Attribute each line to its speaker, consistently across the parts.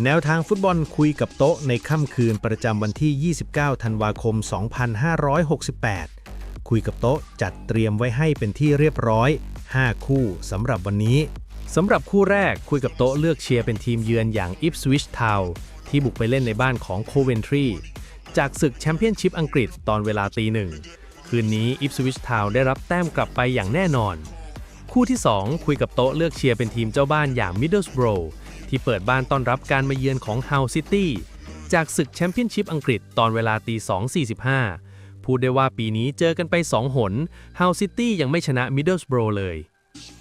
Speaker 1: แนวทางฟุตบอลคุยกับโต๊ะในค่ำคืนประจำวันที่ 29 ธันวาคม 2568 คุยกับโต๊ะจัดเตรียมไว้ให้เป็นที่เรียบร้อย 5 คู่สำหรับวันนี้สำหรับคู่แรกคุยกับโต๊ะเลือกเชียร์เป็นทีมเยือนอย่าง Ipswich Town ที่บุกไปเล่นในบ้านของ Coventry จากศึกแชมเปี้ยนชิพอังกฤษตอนเวลาตีหนึ่ง คืนนี้ Ipswich Town ได้รับแต้มกลับไปอย่างแน่นอน คู่ที่ 2 คุยกับโต๊ะเลือกเชียร์เป็นทีมเจ้าบ้านอย่าง Middlesbrough ที่เปิดบ้านต้อนรับการมาเยือนของ Hull City จากศึกแชมเปี้ยนชิพอังกฤษตอนเวลาตี 2.45 พูดได้ว่าปีนี้เจอกันไป 2 หน Hull City ยังไม่ชนะ Middlesbrough เลย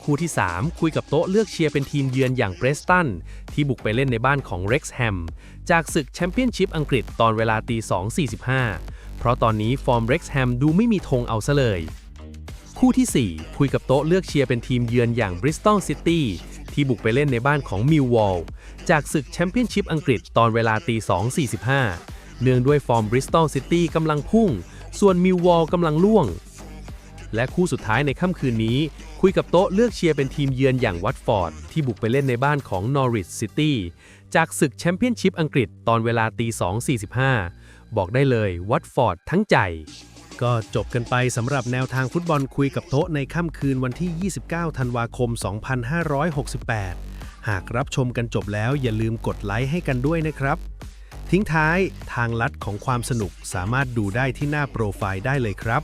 Speaker 1: คู่ที่ 3 คุยกับโต๊ะเลือกเชียร์เป็นทีมเยือนอย่างเบรสตัน ที่บุกไปเล่นในบ้านของ Wrexham จากศึกแชมเปี้ยนชิพอังกฤษตอนเวลาตี 2.45 เพราะตอนนี้ฟอร์ม Wrexham ดูไม่มีธงเอาซะเลย คู่ทีสี่ 4 คุยกับโต๊ะเลือกเชียร์เป็นทีมเยือนอย่าง Bristol City ที่บุกไปเล่นในบ้านของ Millwall จากศึกแชมเปี้ยนชิพอังกฤษตอนเวลาตี2.45 เนื่องด้วยฟอร์ม Bristol City กำลังพุ่ง ส่วน Millwall กำลังล่วง และคู่สุดท้ายในค่ำคืนนี้ คุยกับโต๊ะเลือกเชียร์เป็นทีมเยือนอย่างวัตฟอร์ด ที่บุกไปเล่นในบ้านของ Norwich City จากศึกแชมเปี้ยนชิพอังกฤษตอนเวลาตี2.45 บอกได้เลยวัตฟอร์ดทั้งใจ ก็จบกันไปสำหรับแนวทางฟุตบอลคุยกับโต๊ะในค่ำคืนวันที่ 29 ธันวาคม 2568 หากรับชมกันจบแล้วอย่าลืมกดไลค์ให้กันด้วยนะครับ ทิ้งท้ายทางลัดของความสนุกสามารถดูได้ที่หน้าโปรไฟล์ได้เลยครับ